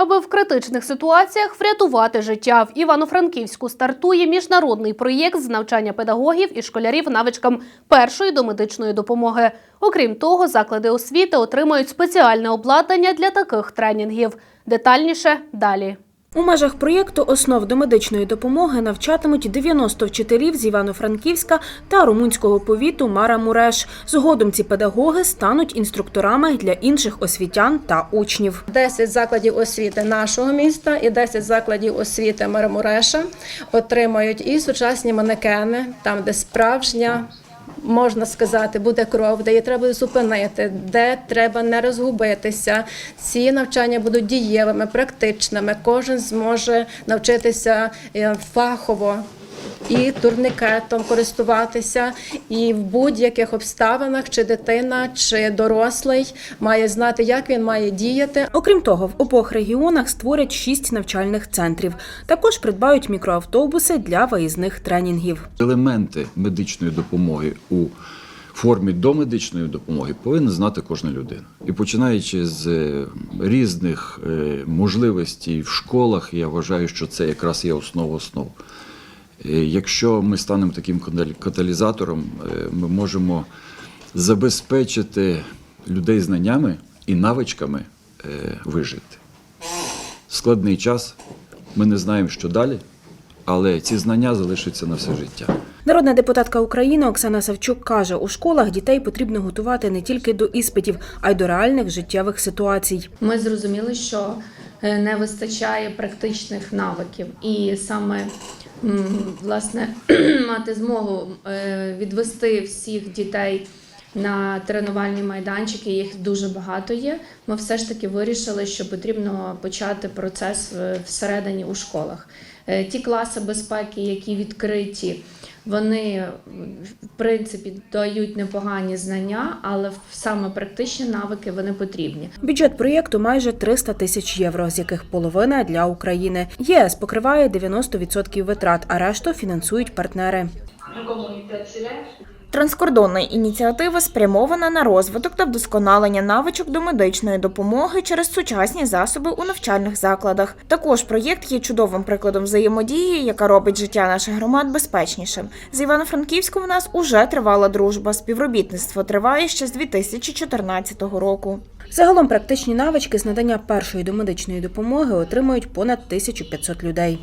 Аби в критичних ситуаціях врятувати життя, в Івано-Франківську стартує міжнародний проєкт з навчання педагогів і школярів навичкам першої домедичної допомоги. Окрім того, заклади освіти отримають спеціальне обладнання для таких тренінгів. Детальніше далі. У межах проєкту основ до медичної допомоги навчатимуть 90 вчителів з Івано-Франківська та румунського повіту Мара Муреш. Згодом ці педагоги стануть інструкторами для інших освітян та учнів. 10 закладів освіти нашого міста і 10 закладів освіти Марамуреша отримають і сучасні манекени, там, де справжня. Можна сказати, буде кров, де її треба зупинити, де треба не розгубитися. Ці навчання будуть дієвими, практичними. Кожен зможе навчитися е, фахово і турникетом користуватися, і в будь-яких обставинах, чи дитина, чи дорослий має знати, як він має діяти, Окрім того, в обох регіонах створять шість навчальних центрів. Також придбають мікроавтобуси для виїзних тренінгів. Елементи медичної допомоги у формі домедичної допомоги повинна знати кожна людина. І починаючи з е, різних е, можливостей в школах, я вважаю, що це якраз є основа основ. Е, Якщо ми станемо таким каталізатором, е, ми можемо забезпечити людей знаннями і навичками е, вижити. Складний час, ми не знаємо, що далі, але ці знання залишаться на все життя. Народна депутатка України Оксана Савчук каже, у школах дітей потрібно готувати не тільки до іспитів, а й до реальних життєвих ситуацій. Ми зрозуміли, що не вистачає практичних навиків, і саме власне мати змогу е, відвести всіх дітей на тренувальні майданчики. Їх дуже багато є. Ми все ж таки вирішили, що потрібно почати процес е, всередині у школах. Е, Ті класи безпеки, які відкриті, вони в принципі дають непогані знання, але саме практичні навики вони потрібні. Бюджет проєкту майже 300 тисяч євро, з яких половина для України. ЄС покриває 90% витрат, а решту фінансують партнери. Транскордонна ініціатива спрямована на розвиток та вдосконалення навичок до медичної допомоги через сучасні засоби у навчальних закладах. Також проєкт є чудовим прикладом взаємодії, яка робить життя наших громад безпечнішим. З Івано-Франківськом у нас уже тривала дружба. Співробітництво триває ще з 2014 року. Загалом практичні навички з надання першої домедичної допомоги отримують понад 1500 людей.